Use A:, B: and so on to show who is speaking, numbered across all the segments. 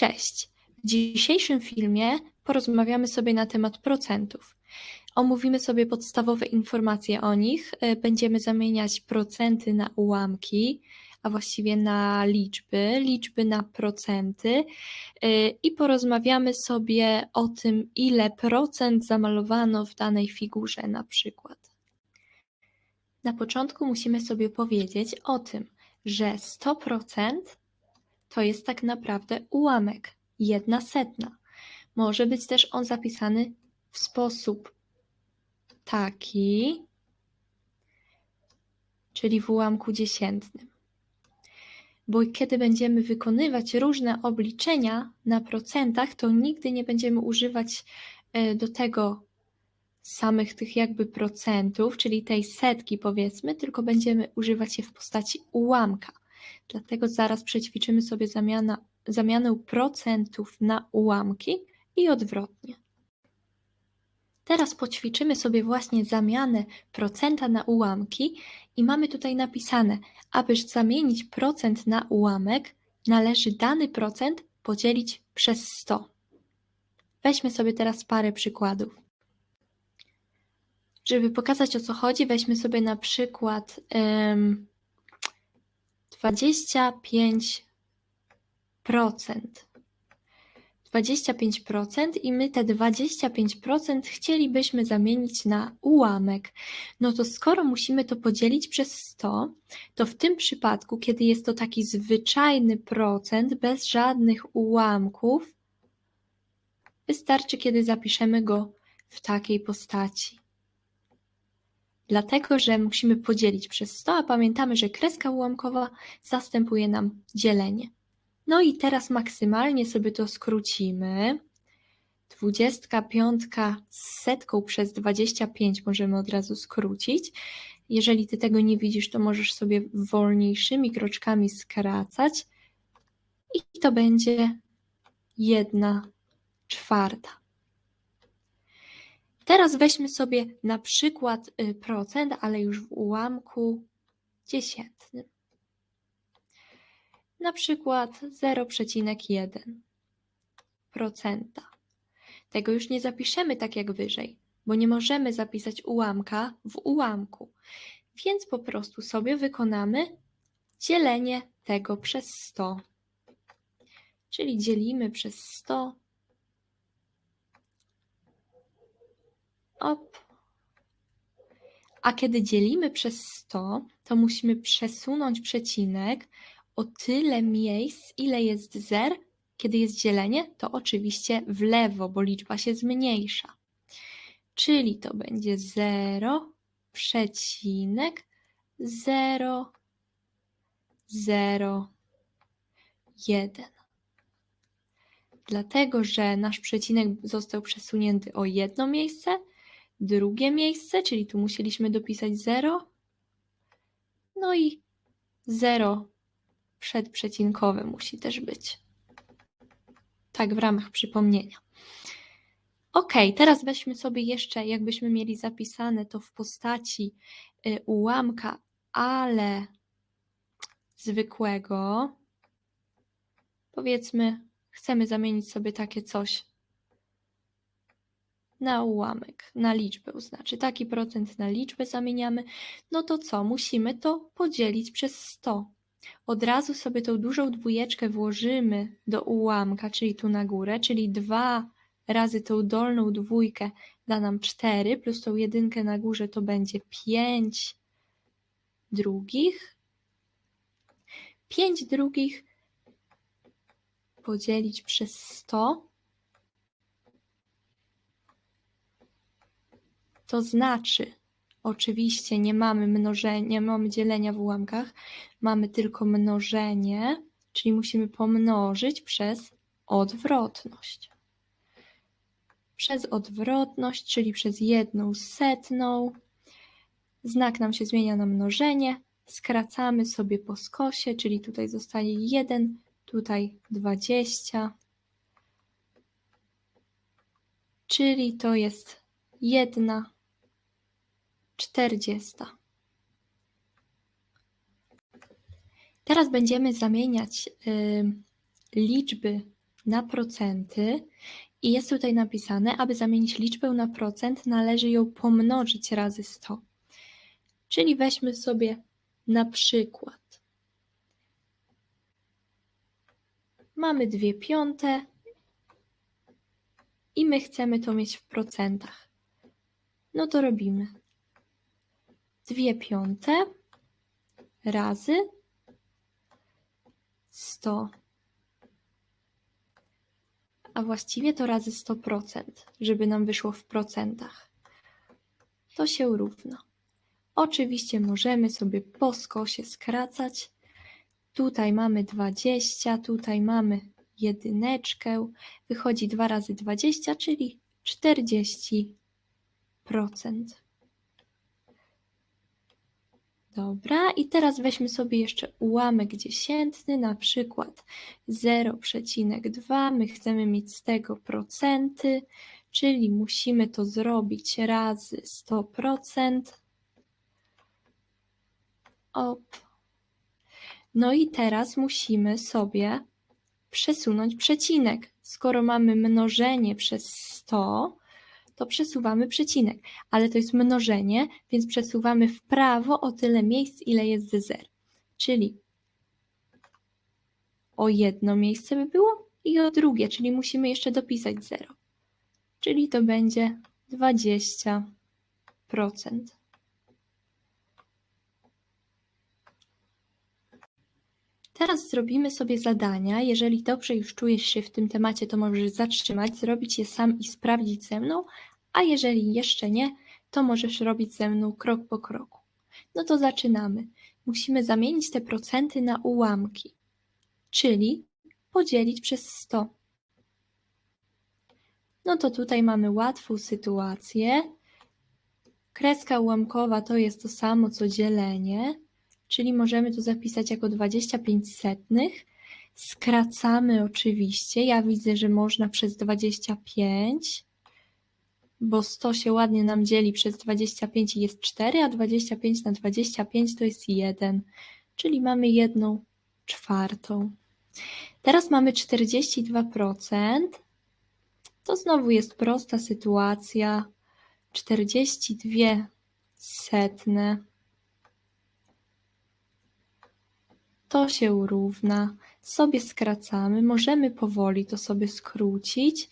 A: Cześć! W dzisiejszym filmie porozmawiamy sobie na temat procentów. Omówimy sobie podstawowe informacje o nich. E, Będziemy zamieniać procenty na ułamki, a właściwie na liczby, liczby na procenty e, i porozmawiamy sobie o tym, ile procent zamalowano w danej figurze na przykład. Na początku musimy sobie powiedzieć o tym, że 100% to jest tak naprawdę ułamek, jedna setna. Może być też on zapisany w sposób taki, czyli w ułamku dziesiętnym. Bo kiedy będziemy wykonywać różne obliczenia na procentach, to nigdy nie będziemy używać e, do tego samych tych jakby procentów, czyli tej setki powiedzmy, tylko będziemy używać je w postaci ułamka. Dlatego zaraz przećwiczymy sobie zamiana, zamianę procentów na ułamki i odwrotnie. Teraz poćwiczymy sobie właśnie zamianę procenta na ułamki i mamy tutaj napisane, aby zamienić procent na ułamek, należy dany procent podzielić przez 100. Weźmy sobie teraz parę przykładów. Żeby pokazać o co chodzi, weźmy sobie na przykład 25%. 25% i my te 25% chcielibyśmy zamienić na ułamek. No to skoro musimy to podzielić przez 100, to w tym przypadku, kiedy jest to taki zwyczajny procent bez żadnych ułamków, wystarczy, kiedy zapiszemy go w takiej postaci. Dlatego, że musimy podzielić przez 100, a pamiętamy, że kreska ułamkowa zastępuje nam dzielenie. No i teraz maksymalnie sobie to skrócimy. 25 z setką przez 25 możemy od razu skrócić. Jeżeli ty tego nie widzisz, to możesz sobie wolniejszymi kroczkami skracać i to będzie 1 czwarta. Teraz weźmy sobie na przykład y, procent, ale już w ułamku dziesiętnym. Na przykład 0,1 procenta. Tego już nie zapiszemy tak jak wyżej, bo nie możemy zapisać ułamka w ułamku. Więc po prostu sobie wykonamy dzielenie tego przez 100. Czyli dzielimy przez 100 Op. A kiedy dzielimy przez 100, to musimy przesunąć przecinek o tyle miejsc, ile jest zer. Kiedy jest dzielenie, to oczywiście w lewo, bo liczba się zmniejsza. Czyli to będzie 0, przecinek 0, 0, 1. Dlatego, że nasz przecinek został przesunięty o jedno miejsce, drugie miejsce, czyli tu musieliśmy dopisać 0. No i 0 przedprzecinkowe musi też być. Tak w ramach przypomnienia. Ok, teraz weźmy sobie jeszcze, jakbyśmy mieli zapisane to w postaci y, ułamka, ale zwykłego. Powiedzmy, chcemy zamienić sobie takie coś na ułamek, na liczbę znaczy taki procent na liczbę zamieniamy, no to co? Musimy to podzielić przez 100. Od razu sobie tą dużą dwójeczkę włożymy do ułamka, czyli tu na górę, czyli 2 razy tą dolną dwójkę da nam 4, plus tą jedynkę na górze to będzie 5 drugich. 5 drugich podzielić przez 100 To znaczy, oczywiście nie mamy mnożenia, nie mamy dzielenia w ułamkach, mamy tylko mnożenie, czyli musimy pomnożyć przez odwrotność. Przez odwrotność, czyli przez jedną setną. Znak nam się zmienia na mnożenie. Skracamy sobie po skosie, czyli tutaj zostaje 1, tutaj 20. Czyli to jest jedna czterdziesta. Teraz będziemy zamieniać y, liczby na procenty i jest tutaj napisane, aby zamienić liczbę na procent, należy ją pomnożyć razy 100. Czyli weźmy sobie na przykład. Mamy 2 piąte i my chcemy to mieć w procentach. No to robimy 2 piąte razy 100. A właściwie to razy 100%, żeby nam wyszło w procentach. To się równa. Oczywiście możemy sobie po skosie skracać. Tutaj mamy 20, tutaj mamy jedyneczkę. Wychodzi 2 razy 20, czyli 40%. Dobra, i teraz weźmy sobie jeszcze ułamek dziesiętny, na przykład 0,2. My chcemy mieć z tego procenty, czyli musimy to zrobić razy 100%. Op. No i teraz musimy sobie przesunąć przecinek. Skoro mamy mnożenie przez 100, to przesuwamy przecinek, ale to jest mnożenie, więc przesuwamy w prawo o tyle miejsc, ile jest zer. Czyli o jedno miejsce by było i o drugie, czyli musimy jeszcze dopisać 0. Czyli to będzie 20%. Teraz zrobimy sobie zadania. Jeżeli dobrze już czujesz się w tym temacie, to możesz zatrzymać, zrobić je sam i sprawdzić ze mną, a jeżeli jeszcze nie, to możesz robić ze mną krok po kroku. No to zaczynamy. Musimy zamienić te procenty na ułamki, czyli podzielić przez 100. No to tutaj mamy łatwą sytuację. Kreska ułamkowa to jest to samo co dzielenie, czyli możemy to zapisać jako 25 setnych. Skracamy oczywiście. Ja widzę, że można przez 25 bo 100 się ładnie nam dzieli przez 25 i jest 4, a 25 na 25 to jest 1, czyli mamy 1 czwartą. Teraz mamy 42%. To znowu jest prosta sytuacja. 42 setne. To się równa. Sobie skracamy. Możemy powoli to sobie skrócić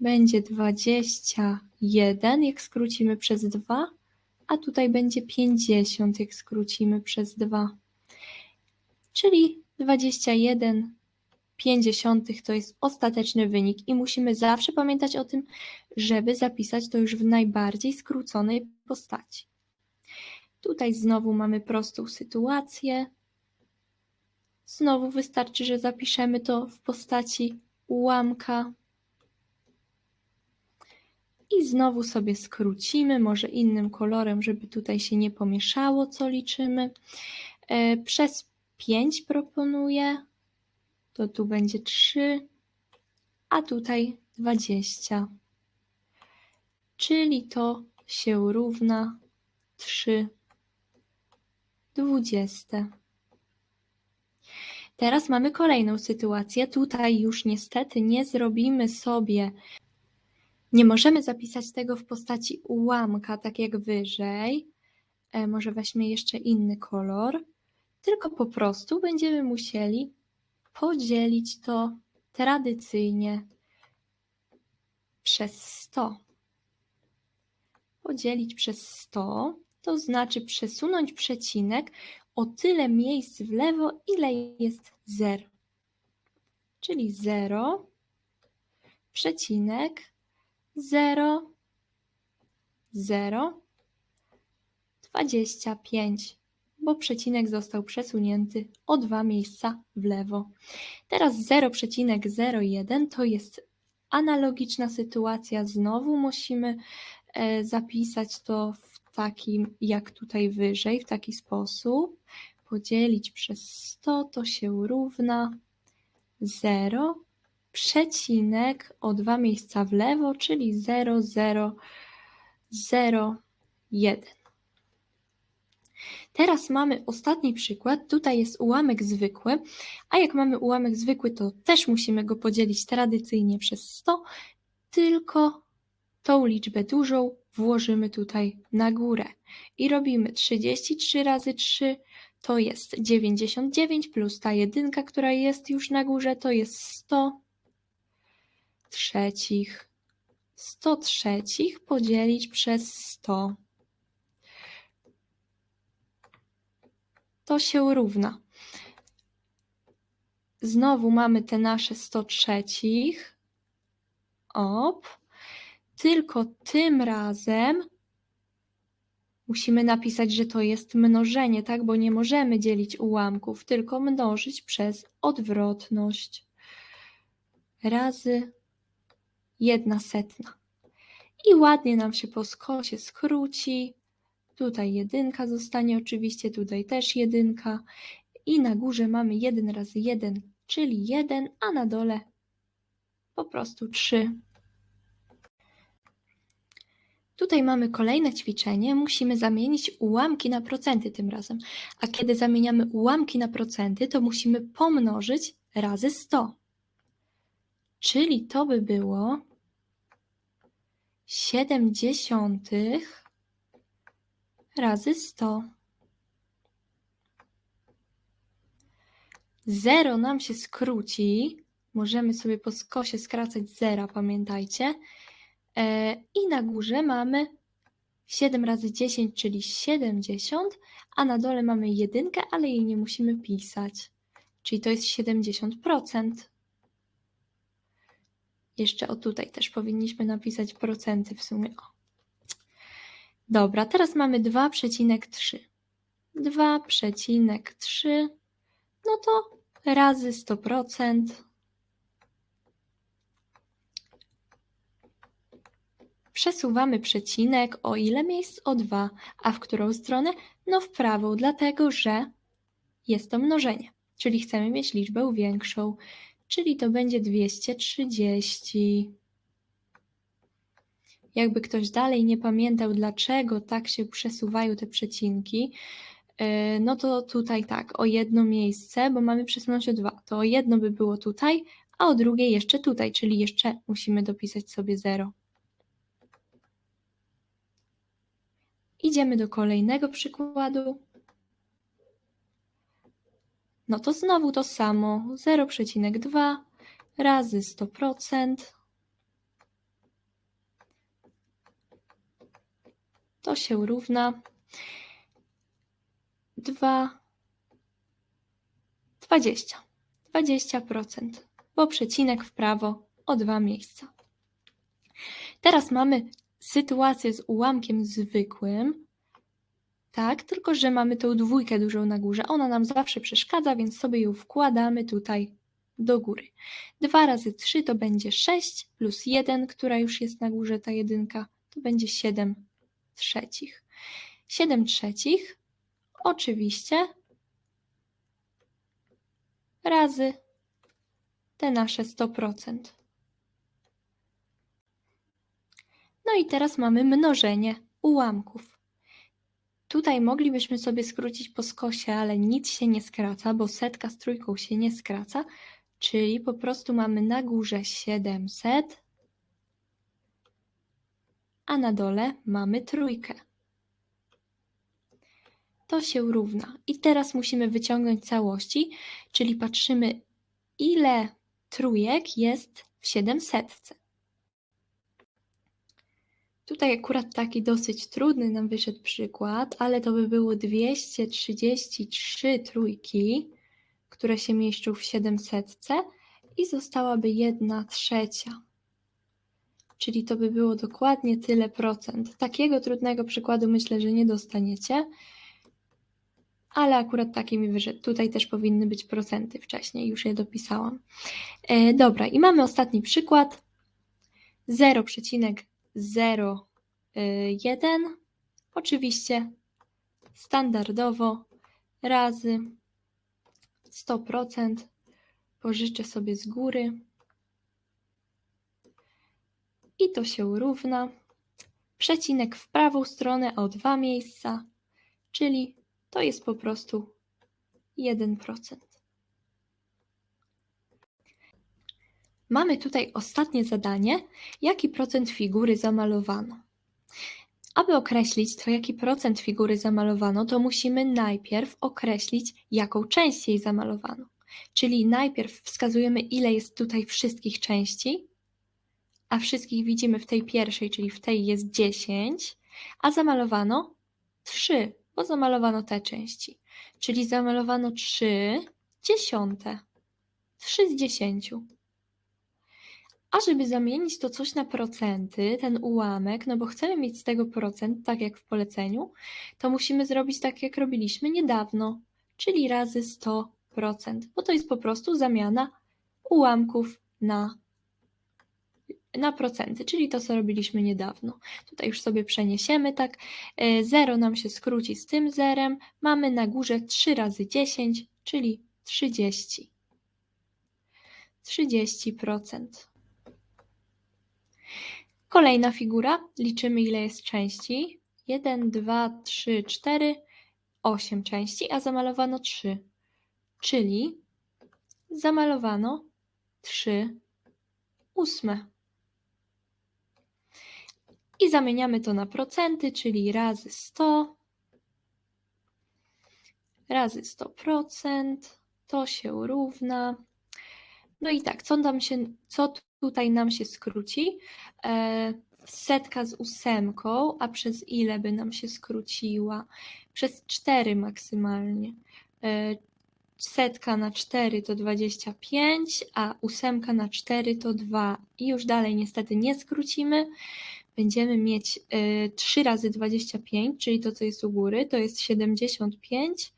A: będzie 21, jak skrócimy przez 2, a tutaj będzie 50, jak skrócimy przez 2. Czyli 21 50 to jest ostateczny wynik i musimy zawsze pamiętać o tym, żeby zapisać to już w najbardziej skróconej postaci. Tutaj znowu mamy prostą sytuację. Znowu wystarczy, że zapiszemy to w postaci ułamka i znowu sobie skrócimy, może innym kolorem, żeby tutaj się nie pomieszało, co liczymy. E, przez 5 proponuję, to tu będzie 3, a tutaj 20. Czyli to się równa 3 dwudzieste. Teraz mamy kolejną sytuację. Tutaj już niestety nie zrobimy sobie nie możemy zapisać tego w postaci ułamka, tak jak wyżej. E, może weźmy jeszcze inny kolor, tylko po prostu będziemy musieli podzielić to tradycyjnie przez 100. Podzielić przez 100 to znaczy przesunąć przecinek o tyle miejsc w lewo, ile jest 0. Czyli 0, przecinek zero, zero, dwadzieścia pięć, bo przecinek został przesunięty o dwa miejsca w lewo. Teraz 0,01 to jest analogiczna sytuacja. Znowu musimy e, zapisać to w takim, jak tutaj wyżej, w taki sposób. Podzielić przez 100 to się równa 0, przecinek o dwa miejsca w lewo, czyli 0, 0, 0, 1. Teraz mamy ostatni przykład. Tutaj jest ułamek zwykły, a jak mamy ułamek zwykły, to też musimy go podzielić tradycyjnie przez 100, tylko tą liczbę dużą włożymy tutaj na górę i robimy 33 razy 3 to jest 99 plus ta jedynka, która jest już na górze, to jest 100 trzecich. 100 trzecich podzielić przez 100. To się równa. Znowu mamy te nasze 100 trzecich. Op. Tylko tym razem musimy napisać, że to jest mnożenie, tak? Bo nie możemy dzielić ułamków, tylko mnożyć przez odwrotność. Razy jedna setna. I ładnie nam się po skosie skróci. Tutaj jedynka zostanie oczywiście, tutaj też jedynka. I na górze mamy 1 razy 1, czyli 1, a na dole po prostu 3. Tutaj mamy kolejne ćwiczenie. Musimy zamienić ułamki na procenty tym razem. A kiedy zamieniamy ułamki na procenty, to musimy pomnożyć razy 100. Czyli to by było 70 razy 100. Zero nam się skróci. Możemy sobie po skosie skracać zera, pamiętajcie. E, I na górze mamy 7 razy 10, czyli 70, a na dole mamy jedynkę, ale jej nie musimy pisać. Czyli to jest 70%. Jeszcze o tutaj też powinniśmy napisać procenty w sumie. O. Dobra, teraz mamy 2,3. 2,3 no to razy 100%. Przesuwamy przecinek o ile miejsc? O 2. A w którą stronę? No w prawą, dlatego że jest to mnożenie, czyli chcemy mieć liczbę większą, czyli to będzie 230. Jakby ktoś dalej nie pamiętał, dlaczego tak się przesuwają te przecinki, yy, no to tutaj tak, o jedno miejsce, bo mamy przesunąć o dwa, to o jedno by było tutaj, a o drugie jeszcze tutaj, czyli jeszcze musimy dopisać sobie 0. Idziemy do kolejnego przykładu. No to znowu to samo, 0,2 razy 100%. To się równa 2, 20. 20%, bo przecinek w prawo o dwa miejsca. Teraz mamy sytuację z ułamkiem zwykłym, tak, tylko że mamy tą dwójkę dużą na górze. Ona nam zawsze przeszkadza, więc sobie ją wkładamy tutaj do góry. 2 razy 3 to będzie 6 plus 1, która już jest na górze, ta jedynka, to będzie 7 trzecich. 7 trzecich oczywiście razy te nasze 100%. No i teraz mamy mnożenie ułamków. Tutaj moglibyśmy sobie skrócić po skosie, ale nic się nie skraca, bo setka z trójką się nie skraca, czyli po prostu mamy na górze 700, a na dole mamy trójkę. To się równa. I teraz musimy wyciągnąć całości, czyli patrzymy, ile trójek jest w 700. Tutaj akurat taki dosyć trudny nam wyszedł przykład, ale to by było 233 trójki, które się mieszczą w 700 i zostałaby 1 trzecia. Czyli to by było dokładnie tyle procent. Takiego trudnego przykładu myślę, że nie dostaniecie, ale akurat taki mi wyszedł. Tutaj też powinny być procenty wcześniej, już je dopisałam. E, dobra, i mamy ostatni przykład. 0,0 0,1. Y, Oczywiście standardowo razy 100%. Pożyczę sobie z góry. I to się równa. Przecinek w prawą stronę o dwa miejsca, czyli to jest po prostu 1%. Mamy tutaj ostatnie zadanie, jaki procent figury zamalowano. Aby określić to, jaki procent figury zamalowano, to musimy najpierw określić, jaką część jej zamalowano. Czyli najpierw wskazujemy, ile jest tutaj wszystkich części, a wszystkich widzimy w tej pierwszej, czyli w tej jest 10, a zamalowano 3, bo zamalowano te części. Czyli zamalowano 3 dziesiąte. 3 z 10. A żeby zamienić to coś na procenty, ten ułamek, no bo chcemy mieć z tego procent, tak jak w poleceniu, to musimy zrobić tak, jak robiliśmy niedawno, czyli razy 100%, bo to jest po prostu zamiana ułamków na, na procenty, czyli to, co robiliśmy niedawno. Tutaj już sobie przeniesiemy, tak, 0 nam się skróci z tym zerem, mamy na górze 3 razy 10, czyli 30. 30%. Kolejna figura. Liczymy, ile jest części. 1, 2, 3, 4, 8 części, a zamalowano 3. Czyli zamalowano 3 ósme. I zamieniamy to na procenty, czyli razy 100 razy 100%, to się równa. No i tak, co, nam się, co tutaj nam się skróci? E, setka z ósemką, a przez ile by nam się skróciła? Przez 4 maksymalnie. E, setka na 4 to 25, a ósemka na 4 to 2. I już dalej niestety nie skrócimy. Będziemy mieć e, 3 razy 25, czyli to, co jest u góry, to jest 75.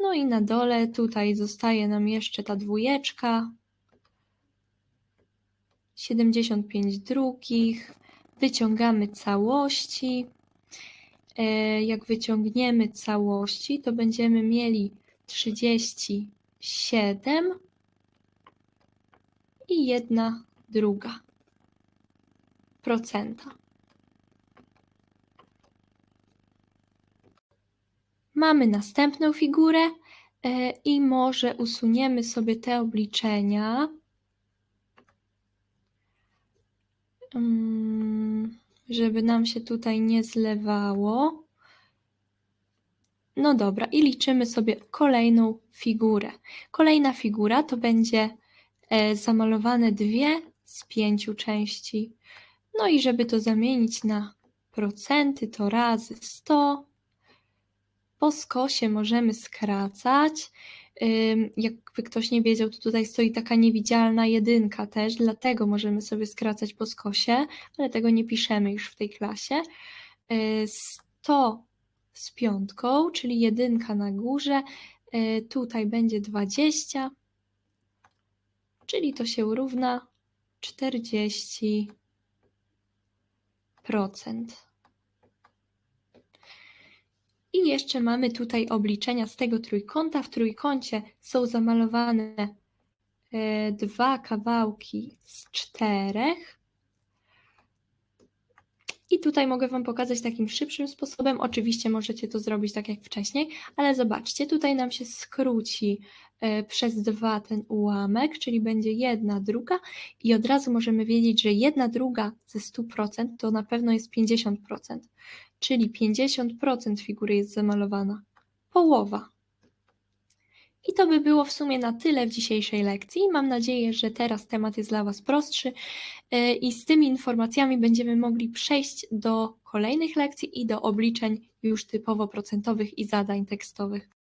A: No i na dole tutaj zostaje nam jeszcze ta dwójeczka, 75 drugich, wyciągamy całości. E, jak wyciągniemy całości, to będziemy mieli 37 i jedna druga procenta. Mamy następną figurę e, i może usuniemy sobie te obliczenia. Żeby nam się tutaj nie zlewało. No dobra, i liczymy sobie kolejną figurę. Kolejna figura to będzie e, zamalowane dwie z pięciu części. No i żeby to zamienić na procenty, to razy 100. Po skosie możemy skracać. Jakby ktoś nie wiedział, to tutaj stoi taka niewidzialna jedynka też, dlatego możemy sobie skracać po skosie, ale tego nie piszemy już w tej klasie. 100 z piątką, czyli jedynka na górze, tutaj będzie 20, czyli to się równa 40%. I jeszcze mamy tutaj obliczenia z tego trójkąta. W trójkącie są zamalowane e, dwa kawałki z czterech. I tutaj mogę Wam pokazać takim szybszym sposobem. Oczywiście możecie to zrobić tak jak wcześniej, ale zobaczcie, tutaj nam się skróci e, przez dwa ten ułamek, czyli będzie jedna druga i od razu możemy wiedzieć, że jedna druga ze 100% to na pewno jest 50% czyli 50% figury jest zamalowana. Połowa. I to by było w sumie na tyle w dzisiejszej lekcji. Mam nadzieję, że teraz temat jest dla Was prostszy e, i z tymi informacjami będziemy mogli przejść do kolejnych lekcji i do obliczeń już typowo procentowych i zadań tekstowych.